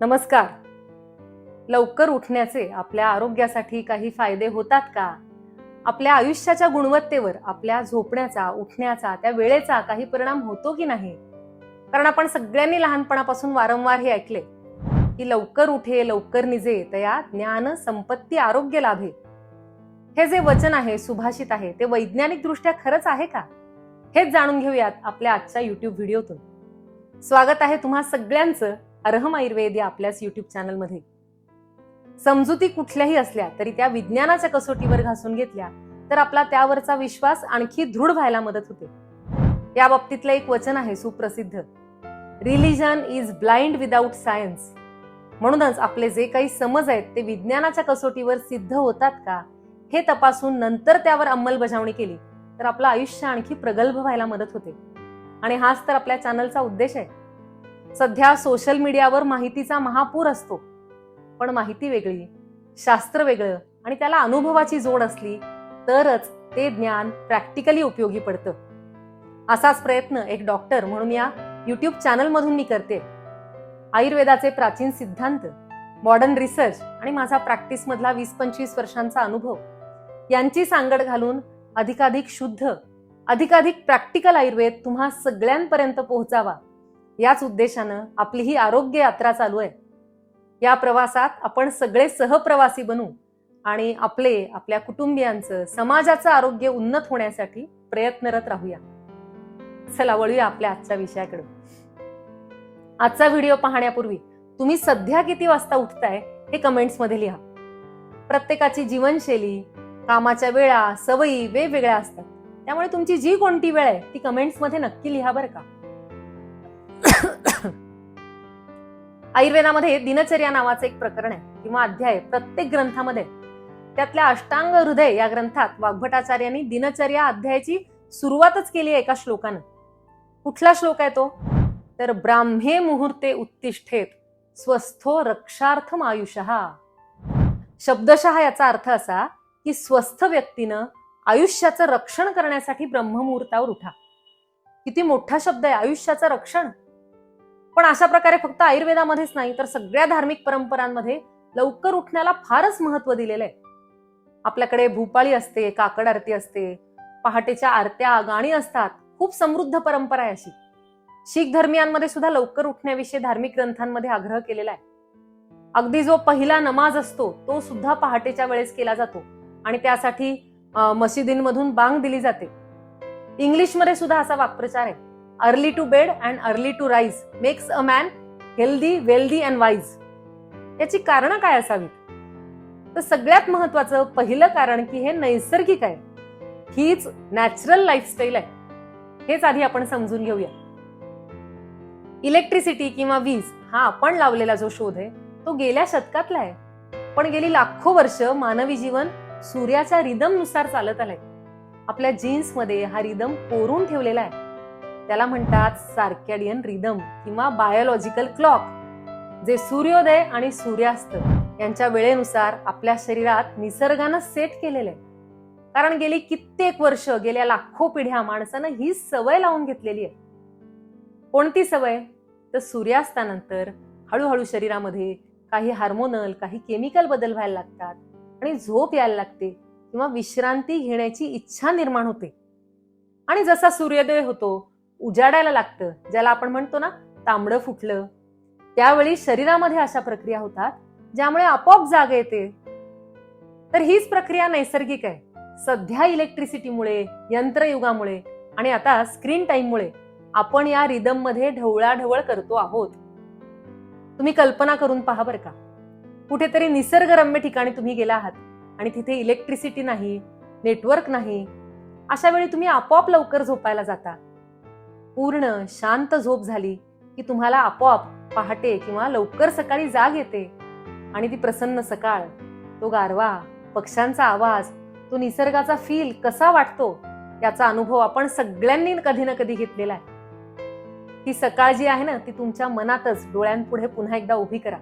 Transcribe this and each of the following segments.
नमस्कार. लवकर उठण्याचे आपल्या आरोग्यासाठी काही फायदे होतात का? आपल्या आयुष्याच्या गुणवत्तेवर आपल्या झोपण्याचा उठण्याचा त्या वेळेचा काही परिणाम होतो की नाही? कारण आपण सगळ्यांनी लहानपणापासून वारंवार हे ऐकले की लवकर उठे लवकर निजे तया ज्ञान संपत्ती आरोग्य लाभे. हे जे वचन आहे सुभाषित आहे ते वैज्ञानिक दृष्ट्या खरंच आहे का? हेच जाणून घेऊयात आपल्या आजच्या युट्यूब व्हिडिओतून. स्वागत आहे तुम्हा सगळ्यांचं अरहम आयुर्वेद या आपल्याच युट्यूब चॅनलमध्ये समजुती कुठल्याही असल्या तरी त्या विज्ञानाच्या कसोटीवर घासून घेतल्या तर आपला त्यावरचा विश्वास आणखी दृढ व्हायला मदत होते. या बाबतीतलं एक वचन आहे सुप्रसिद्ध. Religion is blind without science म्हणूनच आपले जे काही समज आहेत ते विज्ञानाच्या कसोटीवर सिद्ध होतात का हे तपासून नंतर त्यावर अंमलबजावणी केली तर आपलं आयुष्य आणखी प्रगल्भ व्हायला मदत होते. आणि हाच तर आपल्या चॅनलचा उद्देश आहे. सध्या सोशल मीडियावर माहितीचा महापूर असतो. पण माहिती वेगळी शास्त्र वेगळं आणि त्याला अनुभवाची जोड असली तरच ते ज्ञान प्रॅक्टिकली उपयोगी पडतं. असाच प्रयत्न एक डॉक्टर म्हणून या युट्यूब चॅनलमधून मी करते. आयुर्वेदाचे प्राचीन सिद्धांत मॉडर्न रिसर्च आणि माझा प्रॅक्टिस मधला वीस पंचवीस वर्षांचा अनुभव यांची सांगड घालून अधिकाधिक शुद्ध अधिकाधिक प्रॅक्टिकल आयुर्वेद तुम्हा सगळ्यांपर्यंत पोहोचावा. याच उद्देशानं आपली ही आरोग्य यात्रा चालू आहे. या प्रवासात आपण सगळे सहप्रवासी बनू आणि आपले आपल्या कुटुंबियांचं समाजाचं आरोग्य उन्नत होण्यासाठी प्रयत्नरत राहूया. चला वळूया आपल्या आजच्या विषयाकडे. आजचा व्हिडिओ पाहण्यापूर्वी तुम्ही सध्या किती वाजता उठताय हे कमेंट्समध्ये लिहा. प्रत्येकाची जीवनशैली कामाच्या वेळा सवयी वेगवेगळ्या असतात. त्यामुळे तुमची जी कोणती वेळ आहे ती कमेंट्समध्ये नक्की लिहा बरं का. आयुर्वेदामध्ये दिनचर्या नावाचं एक प्रकरण आहे किंवा अध्याय प्रत्येक ग्रंथामध्ये. त्यातल्या अष्टांग हृदय या ग्रंथात वाग्भटाचार्यांनी दिनचर्या अध्यायाची सुरुवातच केली आहे एका श्लोकानं. कुठला श्लोक आहे तो? तर ब्राह्मे मुहूर्ते उत्तिष्ठेत स्वस्थो रक्षार्थम आयुषहा शब्दशः याचा अर्थ असा की स्वस्थ व्यक्तीनं आयुष्याचं रक्षण करण्यासाठी ब्रह्ममुहूर्तावर उठा. किती मोठा शब्द आहे आयुष्याचं रक्षण. पण अशा प्रकारे फक्त आयुर्वेदामध्येच नाही तर सगळ्या धार्मिक परंपरांमध्ये लवकर उठण्याला फारच महत्त्व दिलेलं आहे. आपल्याकडे भूपाळी असते काकड आरती असते पहाटेच्या आरत्या गाणी असतात. खूप समृद्ध परंपरा आहे अशी. शीख धर्मियांमध्ये सुद्धा लवकर उठण्याविषयी धार्मिक ग्रंथांमध्ये आग्रह केलेला आहे. अगदी जो पहिला नमाज असतो तो सुद्धा पहाटेच्या वेळेस केला जातो आणि त्यासाठी मशिदींमधून बांग दिली जाते. इंग्लिशमध्ये सुद्धा असा वाक्प्रचार आहे. Early to bed and early to rise makes a man healthy wealthy and wise याची कारणं काय असावीत? तर सगळ्यात महत्वाचं पहिलं कारण की हे नैसर्गिक आहे. हीच नॅचरल लाईफस्टाईल आहे. हेच आधी आपण समजून घेऊया. इलेक्ट्रिसिटी किंवा वीज हा आपण लावलेला जो शोध आहे तो गेल्या शतकातला आहे. पण गेली लाखो वर्ष मानवी जीवन सूर्याच्या रिदमनुसार चालत आलंय. आपल्या जीन्समध्ये हा रिदम कोरून ठेवलेला आहे. त्याला म्हणतात सार्कॅडियन रिदम किंवा बायोलॉजिकल क्लॉक जे सूर्योदय आणि सूर्यास्त यांच्या वेळेनुसार आपल्या शरीरात निसर्गानं सेट केलेलं आहे. कारण गेली कित्येक वर्ष गेल्या लाखो पिढ्या माणसानं ही सवय लावून घेतलेली आहे. कोणती सवय? तर सूर्यास्तानंतर हळूहळू शरीरामध्ये काही हार्मोनल काही केमिकल बदल व्हायला लागतात आणि झोप यायला लागते किंवा विश्रांती घेण्याची इच्छा निर्माण होते. आणि जसा सूर्योदय होतो उजाडायला लागतं. ज्याला आपण म्हणतो ना तांबडं फुटलं. त्यावेळी शरीरामध्ये अशा प्रक्रिया होतात ज्यामुळे आपोआप जाग येते. तर हीच प्रक्रिया नैसर्गिक आहे. सध्या इलेक्ट्रिसिटीमुळे यंत्रयुगामुळे आणि आता स्क्रीन टाईममुळे आपण या रिदममध्ये ढवळाढवळ करतो आहोत. तुम्ही कल्पना करून पहा बरं का. कुठेतरी निसर्गरम्य ठिकाणी तुम्ही गेला आहात आणि तिथे इलेक्ट्रिसिटी नाही नेटवर्क नाही. अशा वेळी तुम्ही आपोआप लवकर झोपायला जाता. पूर्ण शांत झोप झाली की तुम्हाला आपोआप पहाटे किंवा लवकर सकाळी जाग येते. आणि ती प्रसन्न सकाळ तो गारवा पक्ष्यांचा आवाज तो निसर्गाचा फील कसा वाटतो याचा अनुभव आपण सगळ्यांनी कधी ना कधी घेतलेला आहे. ती सकाळ जी आहे ना ती तुमच्या मनातच डोळ्यांपुढे पुन्हा एकदा उभी करा.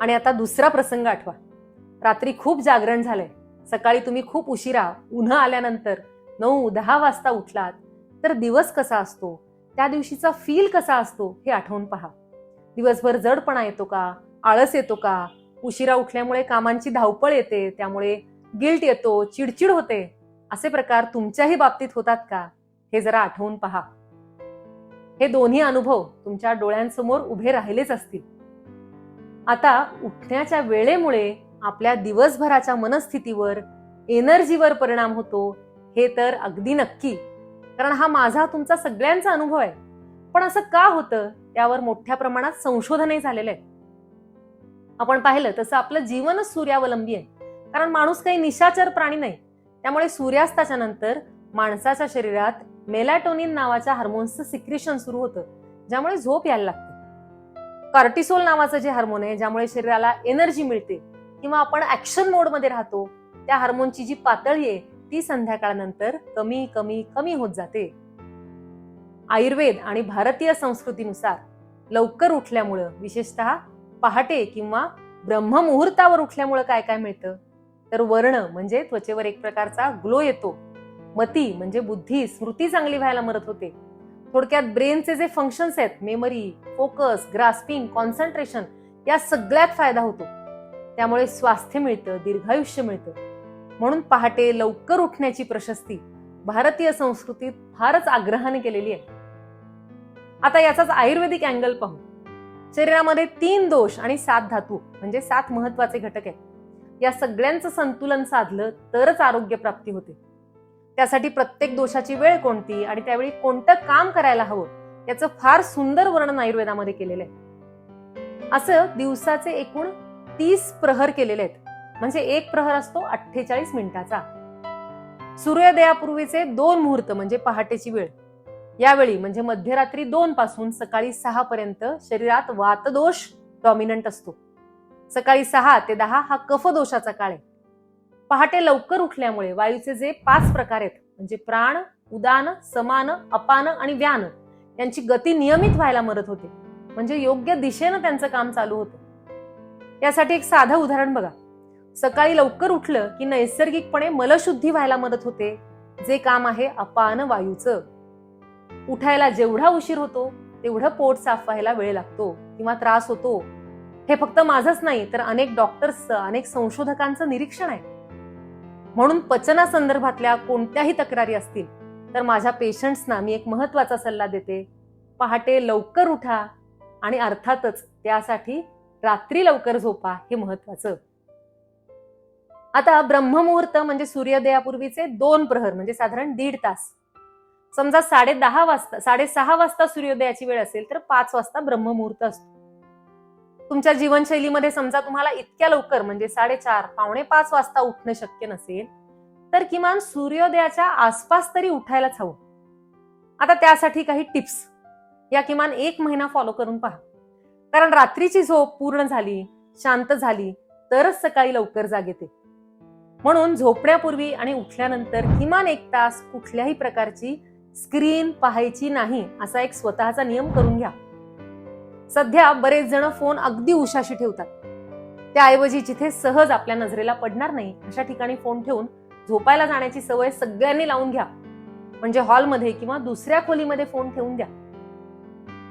आणि आता दुसरा प्रसंग आठवा. रात्री खूप जागरण झालंय. सकाळी तुम्ही खूप उशिरा उन्हा आल्यानंतर नऊ दहा वाजता उठलात. तर दिवस कसा असतो? त्या दिवशीचा फील कसा असतो? हे आठवून पहा. दिवसभर जडपणा येतो का? आळस येतो का? उशिरा उठल्यामुळे कामांची धावपळ येते त्यामुळे गिल्ट येतो चिडचिड होते. असे प्रकार तुमच्याही बाबतीत होतात का? हे जरा आठवून पहा. हे दोन्ही अनुभव तुमच्या डोळ्यांसमोर उभे राहिलेच असतील. आता उठण्याच्या वेळेमुळे आपल्या दिवसभराच्या मनस्थितीवर एनर्जीवर परिणाम होतो हे तर अगदी नक्की. कारण हा माझा तुमचा सगळ्यांचा अनुभव आहे. पण असं का होतं? त्यावर मोठ्या प्रमाणात संशोधनही झालेलं आहे. आपण पाहिलं तसं आपलं जीवनच सूर्यावलंबी आहे. कारण माणूस काही निशाचर प्राणी नाही. त्यामुळे सूर्यास्ताच्या नंतर माणसाच्या शरीरात मेलॅटोनिन नावाच्या हार्मोन्सचं सिक्रेशन सुरू होतं ज्यामुळे झोप यायला लागते. कार्टिसोल नावाचं जे हार्मोन आहे ज्यामुळे शरीराला एनर्जी मिळते किंवा आपण ऍक्शन मोडमध्ये राहतो त्या हार्मोनची जी पातळी आहे ती संध्याकाळनंतर कमी कमी कमी होत जाते. आयुर्वेद आणि भारतीय संस्कृतीनुसार लवकर उठल्यामुळं विशेषतः पहाटे किंवा ब्रह्ममुहूर्तावर उठल्यामुळं काय काय मिळतं? तर वर्ण म्हणजे त्वचेवर एक प्रकारचा ग्लो येतो. मती म्हणजे बुद्धी स्मृती चांगली व्हायला मदत होते. थोडक्यात ब्रेनचे जे फंक्शन्स आहेत मेमरी फोकस ग्रास्पिंग कॉन्सन्ट्रेशन या सगळ्यात फायदा होतो. त्यामुळे स्वास्थ्य मिळतं दीर्घायुष्य मिळतं. म्हणून पहाटे लवकर उठण्याची प्रशस्ती भारतीय संस्कृतीत फारच आग्रहाने केलेली आहे. आता याचाच आयुर्वेदिक अँगल पाहू. शरीरामध्ये तीन दोष आणि सात धातू म्हणजे सात महत्त्वाचे घटक आहेत. या सगळ्यांचं संतुलन साधलं तरच आरोग्य प्राप्ती होते. त्यासाठी प्रत्येक दोषाची वेळ कोणती आणि त्यावेळी कोणतं काम करायला हवं याचं फार सुंदर वर्णन आयुर्वेदामध्ये केलेलं आहे. असं दिवसाचे एकूण तीस प्रहर केलेले आहेत. म्हणजे एक प्रहर असतो अठ्ठेचाळीस मिनिटाचा. सूर्योदयापूर्वीचे दोन मुहूर्त म्हणजे पहाटेची वेळ. यावेळी म्हणजे मध्यरात्री दोन पासून सकाळी सहा पर्यंत शरीरात वातदोष डॉमिनंट असतो. सकाळी सहा ते दहा हा कफदोषाचा काळ आहे. पहाटे लवकर उठल्यामुळे वायूचे जे पाच प्रकार आहेत म्हणजे प्राण उदान समान अपान आणि व्यान यांची गती नियमित व्हायला मदत होते. म्हणजे योग्य दिशेनं त्यांचं काम चालू होतं. यासाठी एक साधं उदाहरण बघा. सकाळी लवकर उठलं की नैसर्गिकपणे मलशुद्धी व्हायला मदत होते. जे काम आहे अपान वायूचं. उठायला जेवढा उशीर होतो तेवढं पोट साफ व्हायला वेळ लागतो किंवा त्रास होतो. हे फक्त माझंच नाही तर अनेक डॉक्टर्सचं अनेक संशोधकांचं निरीक्षण आहे. म्हणून पचनासंदर्भातल्या कोणत्याही तक्रारी असतील तर माझ्या पेशंट्सना मी एक महत्त्वाचा सल्ला देते. पहाटे लवकर उठा आणि अर्थातच त्यासाठी रात्री लवकर झोपा हे महत्वाचं आता ब्रह्ममुहूर्त म्हणजे सूर्योदयापूर्वीचे दोन प्रहर म्हणजे साधारण दीड तास. समजा साडे दहा वाजता साडेसहा वाजता सूर्योदयाची वेळ असेल तर पाच वाजता ब्रह्ममुहूर्त असतो. तुमच्या जीवनशैलीमध्ये समजा तुम्हाला इतक्या लवकर म्हणजे साडेचार पावणे पाच वाजता उठणं शक्य नसेल तर किमान सूर्योदयाच्या आसपास तरी उठायलाच हवं. आता त्यासाठी काही टिप्स या किमान एक महिना फॉलो करून पहा. कारण रात्रीची झोप पूर्ण झाली शांत झाली तरच सकाळी लवकर जाग येते. म्हणून झोपण्यापूर्वी आणि उठल्यानंतर किमान एक तास कुठल्याही प्रकारची स्क्रीन पाहायची नाही असा एक स्वतःचा नियम करून घ्या. सध्या बरेच जण फोन अगदी उशाशी ठेवतात. त्याऐवजी जिथे सहज आपल्या नजरेला पडणार नाही अशा ठिकाणी फोन ठेवून झोपायला जाण्याची सवय सगळ्यांनी लावून घ्या. म्हणजे हॉलमध्ये किंवा दुसऱ्या खोलीमध्ये फोन ठेवून द्या.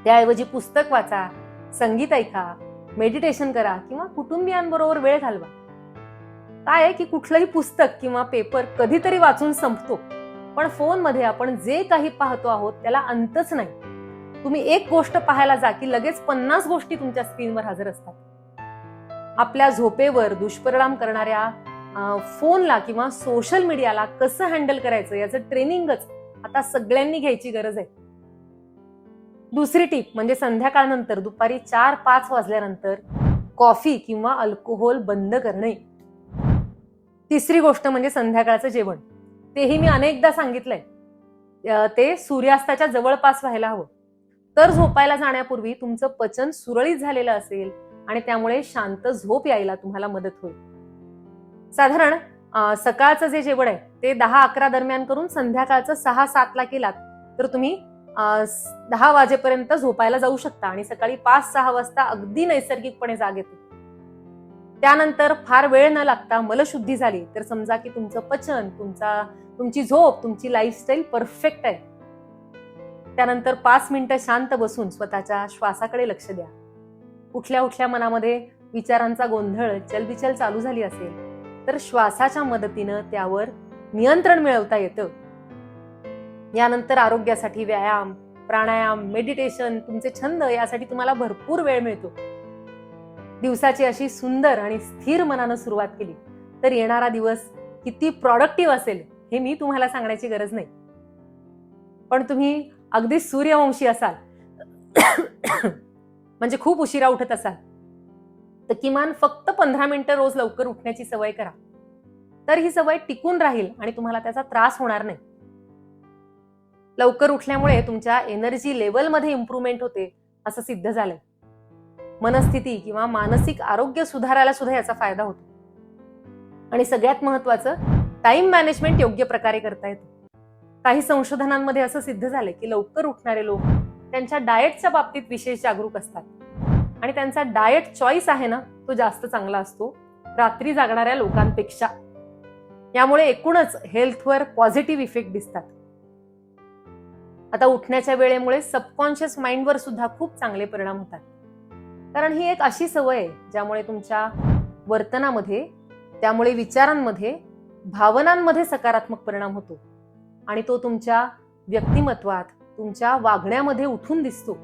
त्याऐवजी पुस्तक वाचा संगीत ऐका मेडिटेशन करा किंवा कुटुंबियांबरोबर वेळ घालवा. काय आहे की कुठलंही पुस्तक किंवा पेपर कधीतरी वाचून संपतो. पण फोनमध्ये आपण जे काही पाहतो आहोत त्याला अंतच नाही. तुम्ही एक गोष्ट पाहायला जा की लगेच पन्नास गोष्टी तुमच्या स्क्रीनवर हजर असतात. आपल्या झोपेवर दुष्परिणाम करणाऱ्या फोनला किंवा सोशल मीडियाला कसं हँडल करायचं याचं ट्रेनिंगच आता सगळ्यांनी घ्यायची गरज आहे. दुसरी टीप म्हणजे संध्याकाळनंतर दुपारी चार पाच वाजल्यानंतर कॉफी किंवा अल्कोहोल बंद करणे. तिसरी गोष्ट म्हणजे संध्याकाळचं जेवण. तेही मी अनेकदा सांगितलंय. ते सूर्यास्ताच्या जवळपास व्हायला हवं. तर झोपायला जाण्यापूर्वी तुमचं पचन सुरळीत झालेलं असेल आणि त्यामुळे शांत झोप यायला तुम्हाला मदत होईल. साधारण सकाळचं जे जेवण आहे ते दहा अकरा दरम्यान करून संध्याकाळचं सहा सातला केलात तर तुम्ही दहा वाजेपर्यंत झोपायला जाऊ शकता आणि सकाळी पाच सहा वाजता अगदी नैसर्गिकपणे जाग येते त्यानंतर फार वेळ न लागता मलशुद्धी झाली. तर समजा की तुमचं पचन तुमचा तुमची झोप तुमची लाईफस्टाईल परफेक्ट आहे. त्यानंतर पाच मिनिटं शांत बसून स्वतःच्या श्वासाकडे लक्ष द्या. कुठल्या उठल्या मनामध्ये विचारांचा गोंधळ चलबिचल चालू झाली असेल तर श्वासाच्या मदतीनं त्यावर नियंत्रण मिळवता येतं. यानंतर आरोग्यासाठी व्यायाम प्राणायाम मेडिटेशन तुमचे छंद यासाठी तुम्हाला भरपूर वेळ मिळतो. दिवसाची अशी सुंदर आणि स्थिर मनानं सुरुवात केली. तर येणारा दिवस किती प्रॉडक्टिव्ह असेल हे मी तुम्हाला सांगण्याची गरज नाही. पण तुम्ही अगदी सूर्यवंशी असाल म्हणजे खूप उशिरा उठत असाल तर किमान फक्त पंधरा मिनिटं रोज लवकर उठण्याची सवय करा. तर ही सवय टिकून राहील आणि तुम्हाला त्याचा त्रास होणार नाही. लवकर उठल्यामुळे तुमच्या एनर्जी लेवलमध्ये इम्प्रुव्हमेंट होते असं सिद्ध झालंय. मनस्थिती किंवा मानसिक आरोग्य सुधारायला सुद्धा याचा फायदा होतो. आणि सगळ्यात महत्वाचं टाइम मॅनेजमेंट योग्य प्रकारे करता येतो. काही संशोधनांमध्ये असं सिद्ध झालंय की लवकर उठणारे लोक त्यांच्या डाएटच्या बाबतीत विशेष जागरूक असतात. आणि त्यांचा डाएट चॉईस आहे ना तो जास्त चांगला असतो रात्री जागणाऱ्या लोकांपेक्षा. यामुळे एकूणच हेल्थवर पॉझिटिव्ह इफेक्ट दिसतात. आता उठण्याच्या वेळेमुळे सबकॉन्शियस माइंडवर सुद्धा खूप चांगले परिणाम होतात. कारण ही एक अशी सवय आहे ज्यामुळे तुमच्या वर्तनामध्ये त्यामुळे विचारांमध्ये भावनांमध्ये सकारात्मक परिणाम होतो. आणि तो तुमच्या व्यक्तिमत्वात तुमच्या वागण्यामध्ये उठून दिसतो.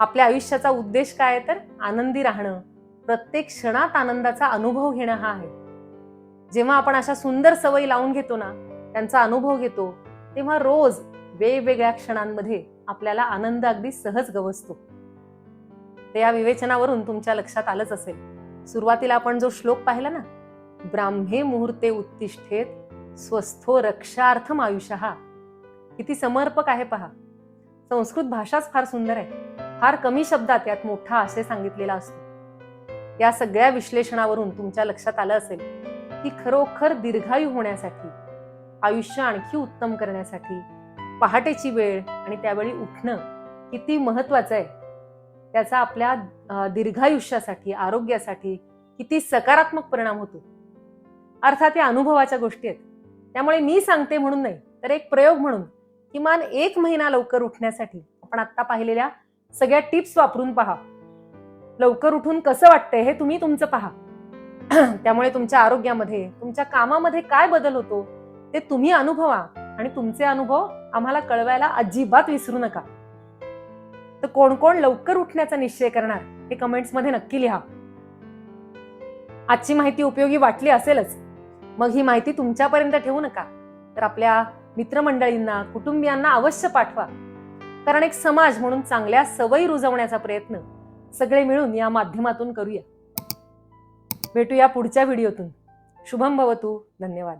आपल्या आयुष्याचा उद्देश काय आहे तर आनंदी राहणं. प्रत्येक क्षणात आनंदाचा अनुभव घेणं हा आहे. जेव्हा आपण अशा सुंदर सवयी लावून घेतो ना त्यांचा अनुभव घेतो तेव्हा रोज वेगवेगळ्या क्षणांमध्ये आपल्याला आनंद अगदी सहज गवसतो. तर या विवेचनावरून तुमच्या लक्षात आलंच असेल. सुरुवातीला आपण जो श्लोक पाहिला ना ब्राह्मे मुहूर्ते उत्तिष्ठेत स्वस्थो रक्षार्थम आयुष्य हा किती समर्पक आहे पहा. संस्कृत भाषाच फार सुंदर आहे. फार कमी शब्दात यात मोठा आशय सांगितलेला असतो. या सगळ्या विश्लेषणावरून तुमच्या लक्षात आलं असेल की खरोखर दीर्घायू होण्यासाठी आयुष्य आणखी उत्तम करण्यासाठी पहाटेची वेळ आणि त्यावेळी उठणं किती महत्वाचं आहे. त्याचा आपल्या दीर्घायुष्यासाठी आरोग्यासाठी किती सकारात्मक परिणाम होतो. अर्थात या अनुभवाच्या गोष्टी आहेत. त्यामुळे मी सांगते म्हणून नाही तर एक प्रयोग म्हणून किमान एक महिना लवकर उठण्यासाठी आपण आत्ता पाहिलेल्या सगळ्या टिप्स वापरून पहा. लवकर उठून कसं वाटतंय हे तुम्ही तुमचं पहा. त्यामुळे तुमच्या आरोग्यामध्ये तुमच्या कामामध्ये काय बदल होतो ते तुम्ही अनुभवा आणि तुमचे अनुभव आम्हाला कळवायला अजिबात विसरू नका. तर कोण कोण लवकर उठण्याचा निश्चय करणार हे कमेंट्समध्ये नक्की लिहा. आजची माहिती उपयोगी वाटली असेलच मग ही माहिती तुमच्यापर्यंत ठेवू नका. तर आपल्या मित्रमंडळींना कुटुंबियांना अवश्य पाठवा. कारण एक समाज म्हणून चांगल्या सवयी रुजवण्याचा प्रयत्न सगळे मिळून या माध्यमातून करूया. भेटूया पुढच्या व्हिडिओतून. शुभम भवतू. धन्यवाद.